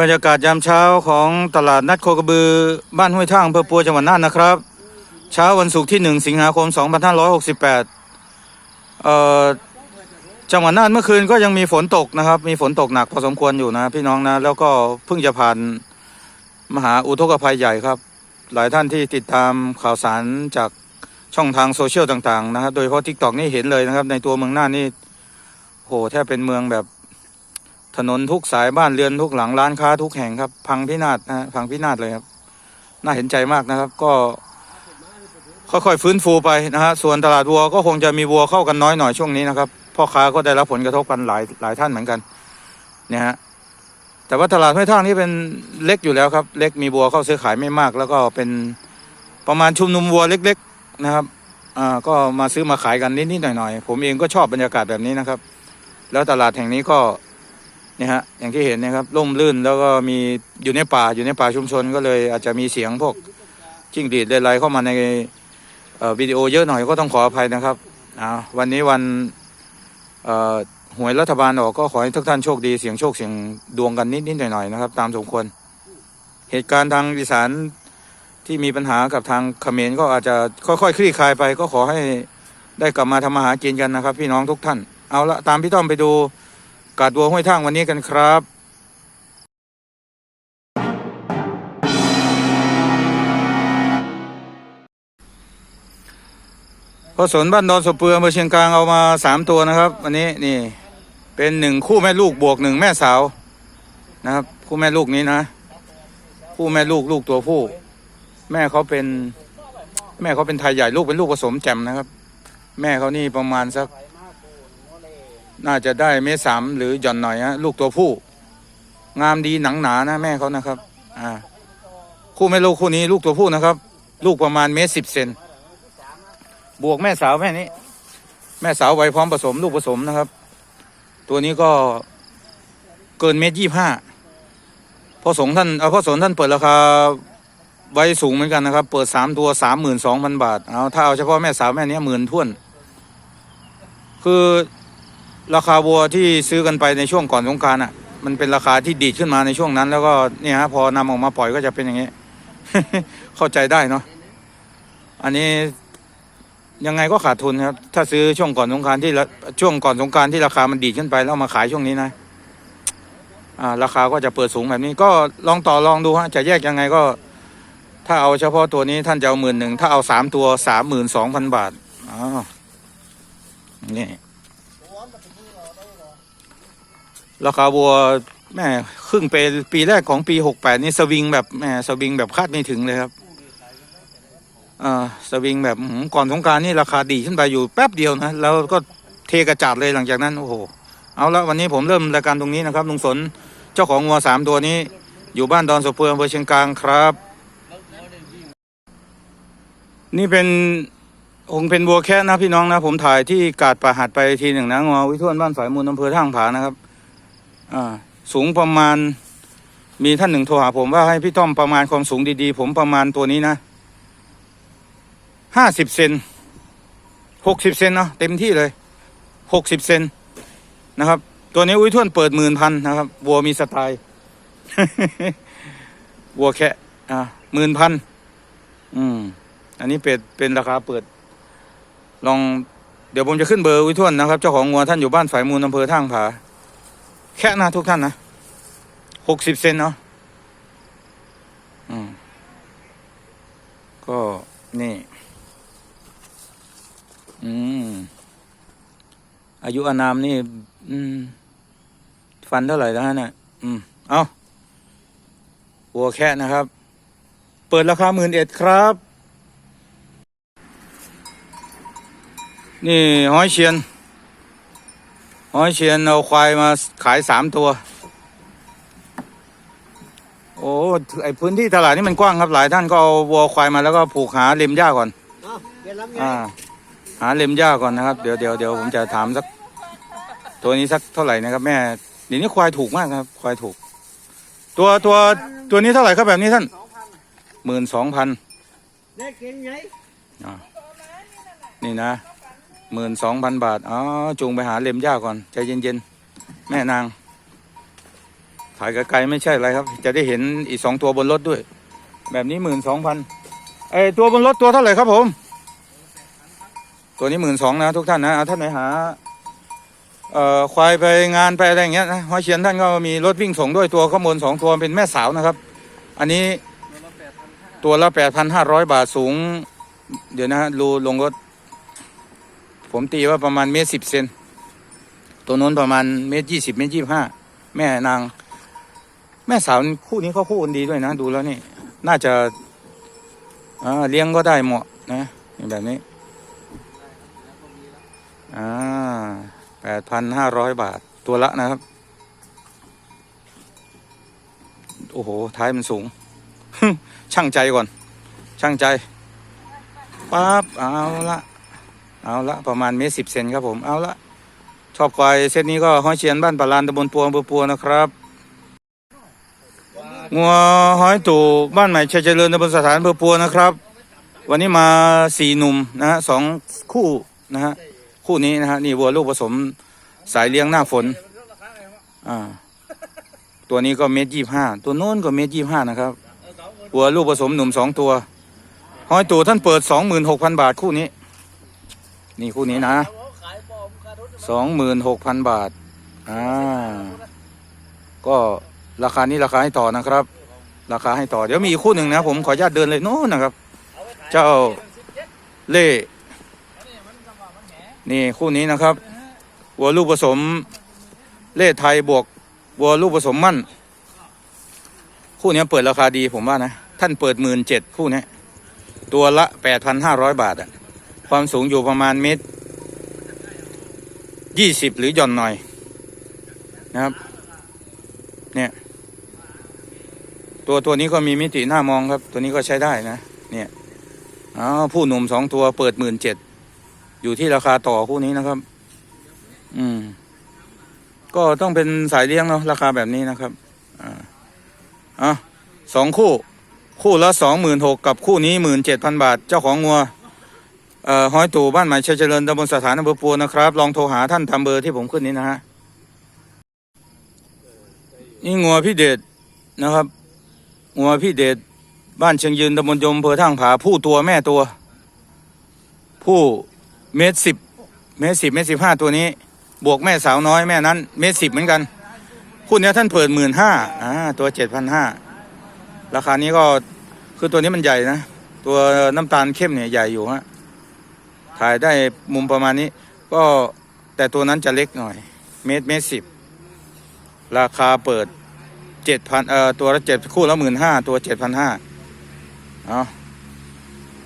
บรรยากาศยามเช้าของตลาดนัดโคกระบือ บ้านห้วยท่างอำเภอปัวจังหวัดน่านนะครับ เช้าวันศุกร์ที่ 1 สิงหาคม 2568เอ่อจังหวัดน่านเมื่อคืนก็ยังมีฝนตกนะครับ มีฝนตกหนักพอสมควรอยู่นะพี่น้องนะ แล้วก็เพิ่งจะผ่านมหาอุทกภัยใหญ่ครับ หลายท่านที่ติดตามข่าวสารจากช่องทางโซเชียลต่างๆนะครับ โดยเฉพาะทิกตอกนี่เห็นเลยนะครับ ในตัวเมืองน่านนี่โหแทบเป็นเมืองแบบ ถนนทุกสายบ้านเรือนทุกหลังร้านค้าทุกแห่งครับ พังพินาศนะพังพินาศเลยครับ น่าเห็นใจมากนะครับ ก็ค่อยๆฟื้นฟูไปนะฮะส่วนตลาดวัวก็คงจะมีวัวเข้ากันน้อยหน่อยช่วงนี้นะครับพ่อค้าก็ได้รับผลกระทบกันหลายหลายท่านเหมือนกันเนี่ยฮะแต่ว่าตลาดห้วยท่างนี่เป็นเล็กอยู่แล้วครับ เล็กมีวัวเข้าซื้อขายไม่มาก แล้วก็เป็นประมาณชุมนุมวัวเล็ก ๆนะครับอ่าก็มาซื้อมาขายกันนิดๆหน่อยๆผมเองก็ชอบบรรยากาศแบบนี้นะครับ แล้วตลาดแห่งนี้ก็ นี่ยฮะอย่างที่เห็นนะครับร่มรื่นแล้วก็มีอยู่ในป่าอยู่ในป่าชุมชนก็เลยอาจจะมีเสียงพวกจิ้งหรีดอะไรเข้ามาในวิดีโอเยอะหน่อยก็ต้องขออภัยนะครับวันนี้วันหวยรัฐบาลออกก็ขอให้ทุกท่านโชคดีเสียงโชคเสียงดวงกันนิดนิดหน่อยหน่อยนะครับ ตามสมควร เหตุการณ์ทางอีสานที่มีปัญหากับทางเขมรก็อาจจะค่อยๆคลี่คลายไป ก็ขอให้ได้กลับมาทำมาหากินกันนะครับ พี่น้องทุกท่าน เอาละตามพี่ต้อมไปดู กาดวัวห้วยท่างวันนี้กันครับพอสนบ้านดอนสเปืออำเภอเชียงกลางเอามาสามตัวนะครับ วันนี้นี่เป็นหนึ่งคู่แม่ลูกบวกหนึ่งแม่สาวนะครับ คู่แม่ลูกนี้นะ คู่แม่ลูกลูกตัวผู้ แม่เขาเป็น แม่เขาเป็นไทยใหญ่ลูกเป็นลูกผสมแจ่มนะครับ แม่เขานี่ประมาณสัก น่าจะได้เมสามหรือหย่อนหน่อยฮะลูกตัวผู้ งามดีหนังหนานะแม่เขานะครับ อ่า คู่แม่ลูกคู่นี้ลูกตัวผู้นะครับ ลูกประมาณเมตรสิบเซนบวกแม่สาวแม่นี้ แม่สาวไว้พร้อมผสม ลูกผสมนะครับ ตัวนี้ก็เกินเมตรยี่ห้าพ่อสงท่านเอาพ่อสนท่านเปิดราคาไว้สูงเหมือนกันนะครับ เปิดสามตัวสามหมื่นสองพันบาทเอาถ้าเอาเฉพาะแม่สาวแม่นี้หมื่นท่วน คือ ราคาวัวที่ซื้อกันไปในช่วงก่อนสงการอะ มันเป็นราคาที่ดีดขึ้นมาในช่วงนั้น แล้วก็เนี่ยฮะพอนำออกมาปล่อยก็จะเป็นอย่างนี้ เข้าใจได้เนาะอันนี้ยังไงก็ขาดทุนครับ ถ้าซื้อช่วงก่อนสงการที่ละช่วงก่อนสงการที่ราคามันดีดขึ้นไปแล้วมาขายช่วงนี้นะอ่าราคาก็จะเปิดสูงแบบนี้ก็ลองต่อลองดูฮะจะแยกยังไงก็ ถ้าเอาเฉพาะตัวนี้ท่านจะเอาหมื่นหนึ่งถ้าเอาสามตัวสามหมื่นสองพันบาทอ๋อนี่ ราคาวัวแม่ครึ่งปีปีแรกของปีหกแปดนี่สวิงแบบแม่สวิงแบบคาดไม่ถึงเลยครับอ่าสวิงแบบก่อนสงกรารนี่ราคาดีขึ้นไปอยู่แป๊บเดียวนะแล้วก็เทกระจาดเลยหลังจากนั้นโอ้โหเอาละวันนี้ผมเริ่มรายการตรงนี้นะครับลุงสนเจ้าของวัวสามตัวนี้ อยู่บ้านดอนสะเปืออำเภอเชียงกลางครับ นี่เป็น องค์เป็นวัวแค่นะพี่น้องนะ ผมถ่ายที่กาดป่าหัดไปทีหนึ่งนะงอวิทวนบ้านฝ่ายมูลอำเภอท่างผานะครับ อ่า สูงประมาณ มีท่านหนึ่งโทรหาผมว่าให้พี่ต้อมประมาณความสูงดีๆ ผมประมาณตัวนี้นะห้าสิบเซนหกสิบเซนเนาะเต็มที่เลยหกสิบเซนนะครับ ตัวนี้อุ้ยท่วนเปิดหมื่นพันนะครับวัวมีสไตล์วัวแค่อ่าหมื่นพันอืม อันนี้เป็นเป็นราคาเปิด ลองเดี๋ยวผมจะขึ้นเบอร์อุ้ยท่วนนะครับ เจ้าของงัวท่านอยู่บ้านฝ่ายมูลอำเภอท่างผา แค่นะทุกท่านนะหกสิบเซนเนาะอืมก็นี่ อืม อายุอานามนี่ อืม ฟันเท่าไหร่แล้วฮะเนี่ยอืม เอาวัวแค่นะครับ เปิดราคาหมื่นเอ็ดครับ นี่ห้อยเชียนห้อยเชียนเอาควายมาขายสามตัว โอ้ไอพื้นที่ตลาดนี่มันกว้างครับหลายท่านก็เอาวัวควายมาแล้วก็ผูกหาเล็มหญ้าก่อนเอาเดี๋ยวลำไยอ่าหาเล็มหญ้าก่อนนะครับ เดี๋ยวเดี๋ยวเดี๋ยวผมจะถามสัก ตัวนี้สักเท่าไหร่นะครับแม่เดี๋ยวนี้ควายถูกมากครับ ควายถูก ตัวตัวตัวนี้เท่าไหร่ครับแบบนี้ท่านสองพันหมื่นสองพันได้กินไงนี่นะ หมื่นสองพันบาทอ๋อจูงไปหาเล็มหญ้าก่อน ใจเย็นๆ แม่นาง ถ่ายไกลๆไม่ใช่อะไรครับ จะได้เห็นอีกสองตัวบนรถด้วย แบบนี้หมื่นสองพันไอตัวบนรถตัวเท่าไหร่ครับผม ตัวนี้หมื่นสองนะทุกท่านนะเอาท่านไหนหาเอ่อควายไปงานไปอะไรอย่างเงี้ยนะฮอยเชียนท่านก็มีรถวิ่งส่งด้วยตัวข้างบนสองตัวเป็นแม่สาวนะครับ อันนี้ตัวละแปดพันห้าร้อยบาทสูง เดี๋ยวนะฮะรูลงรถ ผมตีว่าประมาณเมตรสิบเซนตัวโน้นประมาณเมตรยี่สิบเมตรยี่ห้าแม่นาง แม่สาวคู่นี้เขาคู่กันดีด้วยนะ ดูแล้วนี่ น่าจะอ่าเลี้ยงก็ได้เหมาะนะแบบนี้อ่าแปดพันห้าร้อยบาทตัวละนะครับ โอ้โห ท้ายมันสูง ช่างใจก่อน ช่างใจปั๊บเอาละ เอาละประมาณเมตรสิบเซนครับผมเอาละชอบควายเซตนี้ก็ห้อยเชียนบ้านปะลานตำบลปัวอำเภอปัวนะครับงัวห้อยตู่บ้านใหม่ชัยเจริญตำบลสถานอำเภอปัวนะครับ วันนี้มาสี่หนุ่มนะฮะสองคู่นะฮะคู่นี้นะฮะนี่วัวลูกผสมสายเลี้ยงหน้าฝนอ่าตัวนี้ก็เมตรยี่ห้าตัวโน้นก็เมตรยี่ห้านะครับวัวลูกผสมหนุ่มสองตัวห้อยตู่ท่านเปิดสองหมื่นหกพันบาทคู่นี้ นี่คู่นี้นะสองหมื่นหกพันบาท อ่า ก็ราคานี้ราคาให้ต่อนะครับ ราคาให้ต่อ เดี๋ยวมีคู่หนึ่งนะ ผมขออนุญาตเดินเลยโน้นนะครับ เจ้าเล่ นี่คู่นี้นะครับ วัวลูกผสม เล่ไทยบวก วัวลูกผสมมั่น คู่นี้เปิดราคาดีผมว่านะ ท่านเปิดหมื่นเจ็ดคู่นี้ ตัวละแปดพันห้าร้อยบาทอะ ความสูงอยู่ประมาณเมตรยี่สิบหรือหย่อนหน่อยนะครับ เนี่ย ตัวตัวนี้ก็มีมิติหน้ามองครับ ตัวนี้ก็ใช้ได้นะ เนี่ยอ้าวผู้หนุ่มสองตัวเปิดหมื่นเจ็ดอยู่ที่ราคาต่อคู่นี้นะครับ อืม ก็ต้องเป็นสายเลี้ยงเนาะราคาแบบนี้นะครับ อ่าอะสองคู่ คู่ละสองหมื่นหกกับคู่นี้หมื่นเจ็ดพันบาท เจ้าของงัว ห้อยตู่บ้านใหม่ชัยเจริญตำบลสถานอำเภอปัวนะครับ ลองโทรหาท่านตาเบอร์ที่ผมขึ้นนี้นะฮะนี่งัวพี่เดชนะครับงัวพี่เดชบ้านเชียงยืนตำบลยมอำเภอทางผาผู้ตัวแม่ตัว ผู้เมตรสิบเมตรสิบเมตรสิบห้าตัวนี้ บวกแม่สาวน้อยแม่นั้นเมตรสิบเหมือนกันคู่เนี้ยท่านเปิดหมื่นห้าอ่าตัวเจ็ดพันห้าราคานี้ก็คือตัวนี้มันใหญ่นะ ตัวน้ำตาลเข้มเนี่ยใหญ่อยู่ฮะ ถ่ายได้มุมประมาณนี้ ก็แต่ตัวนั้นจะเล็กหน่อย เมตรเมตรสิบราคาเปิดเจ็ดพันเอ่อตัวละเจ็ดคู่ละหมื่นห้าตัวเจ็ดพันห้าเอา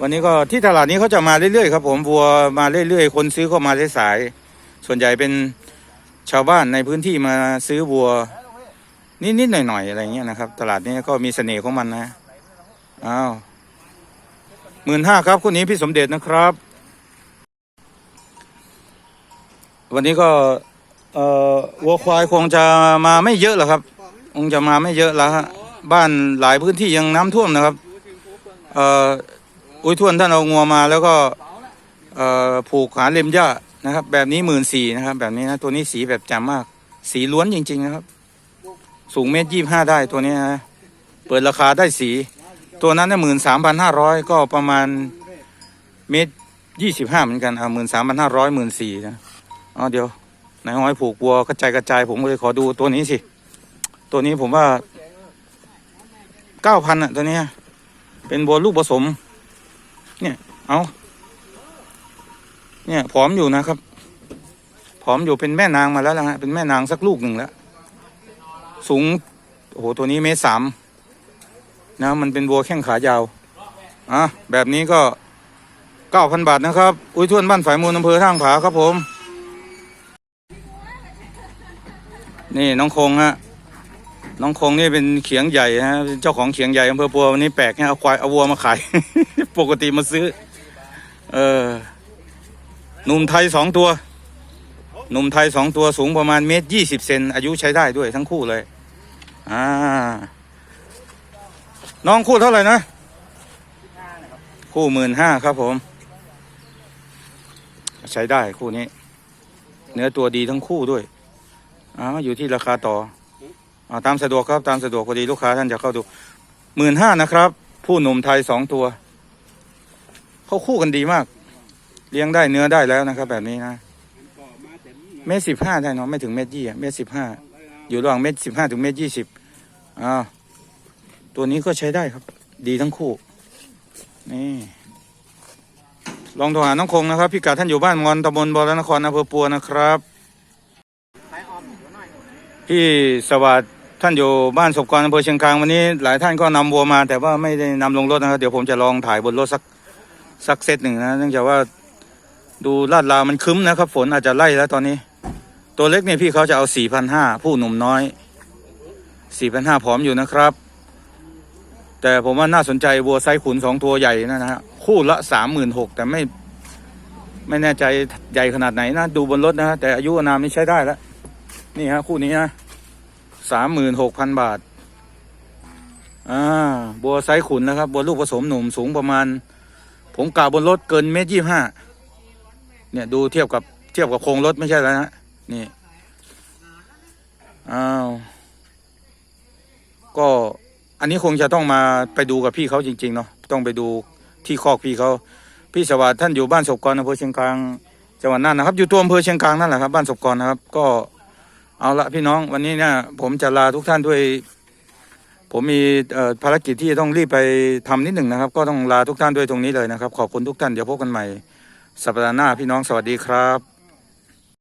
วันนี้ก็ที่ตลาดนี้เขาจะมาเรื่อยๆครับผมวัวมาเรื่อยๆ คนซื้อเข้ามาสายๆส่วนใหญ่เป็นชาวบ้านในพื้นที่มาซื้อวัว นิดๆหน่อยๆอะไรเงี้ยนะครับ ตลาดนี้ก็มีเสน่ห์ของมันนะอ้าวหมื่นห้าครับคู่นี้พี่สมเด็จนะครับ วันนี้ก็เอ่อวัวควายคงจะมาไม่เยอะหรอกครับ คงจะมาไม่เยอะแล้วฮะบ้านหลายพื้นที่ยังน้ำท่วมนะครับเอ่ออุ้ยทวนท่านเอางัวมาแล้วก็เอ่อผูกหาเล็มหญ้านะครับ แบบนี้หมื่นสี่นะครับ แบบนี้นะตัวนี้สีแบบจำมาก สีล้วนจริง ๆ นะครับ สูงเมตรยี่ห้าได้ตัวนี้นะเปิดราคาได้สี ตัวนั้นเนี่ยหมื่นสามพันห้าร้อยก็ประมาณเมตรยี่สิบห้าเหมือนกันอ่าหมื่นสามพันห้าร้อยหมื่นสี่นะ อ๋อเดี๋ยวไหนห้อยผูกบัวกระจายกระจายผมเลยขอดูตัวนี้สิ ตัวนี้ผมว่าเก้าพันอะตัวนี้เป็นบัวลูกผสม เนี่ย เอาเนี่ยผอมอยู่นะครับผอมอยู่เป็นแม่นางมาแล้วนะฮะเป็นแม่นางสักลูกหนึ่งแล้ว สูงโอ้โหตัวนี้เมตรสามนะมันเป็นวัวแข้งขายาวอะแบบนี้ก็เก้าพันบาทนะครับ อุ้ยทวนบ้านฝ่ายมูลอำเภอท่างผาครับผม นี่น้องคงฮะน้องคงนี่เป็นเขียงใหญ่ฮะเป็นเจ้าของเขียงใหญ่อำเภอปัววันนี้แปลกเนี่ยเอาควายเอาวัวมาขาย ปกติมาซื้อ เออหนุ่มไทยสองตัวหนุ่มไทยสองตัวสูงประมาณเมตรยี่สิบเซนอายุใช้ได้ด้วยทั้งคู่เลยอ่าน้องคู่เท่าไหร่นะคู่หมื่นห้าครับผม ใช้ได้คู่นี้ เนื้อตัวดีทั้งคู่ด้วย อ้าวอยู่ที่ราคาต่ออ่าตามสะดวกครับตามสะดวกพอดีลูกค้าท่านจะเข้าดูหมื่นห้านะครับ ผู้หนุ่มไทยสองตัว เขาคู่กันดีมาก เลี้ยงได้เนื้อได้แล้วนะครับ แบบนี้นะเมตรสิบห้าได้เนาะไม่ถึงเมตรยี่อะเมตรสิบห้าอยู่ระหว่างเมตรสิบห้าถึงเมตรยี่สิบอ่าตัวนี้ก็ใช้ได้ครับ ดีทั้งคู่ นี่ลองโทรหาน้องคงนะครับพี่กัดท่านอยู่บ้านงอนตำบลบอรนครอำเภอปัวนะครับ ไปออมหัวหน่อย พี่สวัสดิ์ท่านอยู่บ้านศพกรอำเภอเชียงคานวันนี้หลายท่านก็นำวัวมา แต่ว่าไม่ได้นำลงรถนะครับ เดี๋ยวผมจะลองถ่ายบนรถสักสักเซตหนึ่งนะเนื่องจากว่าดูลาดราวมันคึ้มนะครับ ฝนอาจจะไล่แล้วตอนนี้ ตัวเล็กเนี่ยพี่เขาจะเอาสี่พันห้าผู้หนุ่มน้อยสี่พันห้าผอมอยู่นะครับ แต่ผมว่าน่าสนใจวัวไซขุนสองตัวใหญ่นะนะฮะคู่ละสามหมื่นหกแต่ไม่ไม่แน่ใจใหญ่ขนาดไหนนะดูบนรถนะฮะแต่อายุอนามนี่ใช้ได้แล้ว นี่ฮะคู่นี้นะสามหมื่นหกพันบาท อ่า บัวไซขุนนะครับ บัวลูกผสมหนุ่มสูงประมาณ ผมกล่าวบนรถเกินเมตรยี่ห้าเนี่ยดูเทียบกับเทียบกับโครงรถไม่ใช่แล้วนะนี่ อ้าว ก็อันนี้คงจะต้องมาไปดูกับพี่เขาจริง ๆ เนาะต้องไปดูที่คอกพี่เขาพี่สวัสดิ์ท่านอยู่บ้านศพกรอำเภอเชียงคานจังหวัดน่านนะครับ อยู่ตัวอำเภอเชียงคานนั่นแหละครับบ้านศพกรนะครับ ก็ เอาละพี่น้องวันนี้เนี่ยผมจะลาทุกท่านด้วย ผมมีภารกิจที่จะต้องรีบไปทำนิดหนึ่งนะครับ ก็ต้องลาทุกท่านด้วยตรงนี้เลยนะครับ ขอบคุณทุกท่านเดี๋ยวพบกันใหม่ สัปดาห์หน้าพี่น้องสวัสดีครับ